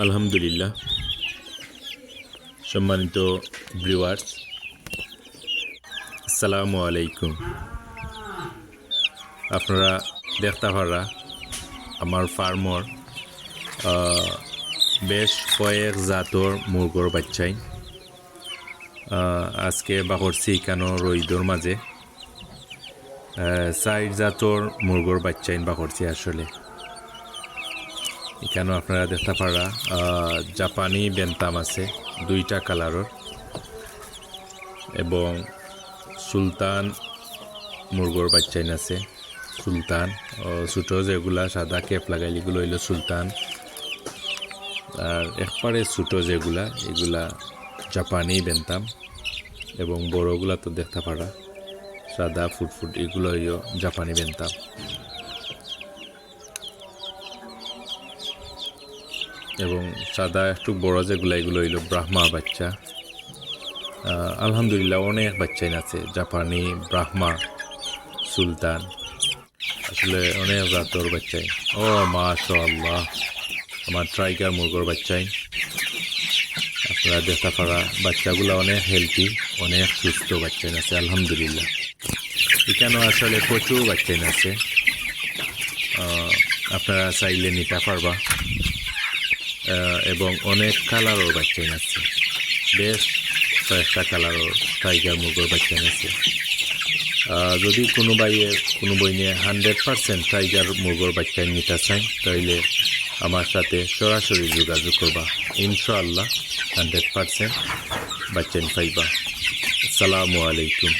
আলহামদুলিল্লাহ। সম্মানিত ব্রিওয়ার্স আসসালামু আলাইকুম। আপনারা দেখতে পারা আমার ফার্মর বেশ কয়েক জাতর মুরগর বাচ্চাই। আজকে বাহরছি কেন রইদর মাঝে? সাইড জাতর মুরগর বাচ্চাইন বাহরছি আসলে। এখানেও আপনারা দেখতে পারা জাপানি বেন্তাম আছে, দুইটা কালারের। এবং সুলতান মুরগোর বাচ্চাইন আছে, সুলতান। ছোটো যেগুলা সাদা কেপ লাগাইলিগুলো হইল সুলতান। আর একবারে ছোটো যেগুলা, এগুলা জাপানি বেন্তাম। এবং বড়গুলা তো দেখতে পারা, সাদা ফুটফুট, এগুলো হইল জাপানি বেন্তাম। এবং সাদা একটু বড় যেগুলো, এগুলো হইল ব্রাহ্মা বাচ্চা। আলহামদুলিল্লাহ অনেক বাচ্চাই আছে, জাপানি ব্রাহ্মা সুলতান। আসলে অনেক জাতর বাচ্চাই। ও মাশা আল্লাহ আমার ট্রাইগার মুরগোর বাচ্চাই। আপনারা দেখা পারা বাচ্চাগুলো অনেক হেলদি অনেক সুস্থ বাচ্চাই আছে, আলহামদুলিল্লাহ। এখানেও আসলে প্রচুর বাচ্চাই আছে। আপনারা চাইলে নিতে পারবা। এবং অনেক কালারও বাচ্চা আছে বেশ কয়েকটা কালারও টাইগার মুগর বাচ্চা আছে যদি কোনো বাইয়ে কোনো বই নিয়ে হান্ড্রেড পার্সেন্ট টাইগার মুগর বাচ্চা নিতে চাই তাইলে আমার সাথে সরাসরি যোগাযোগ করবা। ইনশাআল্লাহ হান্ড্রেড পার্সেন্ট বাচ্চা পাইবা। আসসালামু আলাইকুম।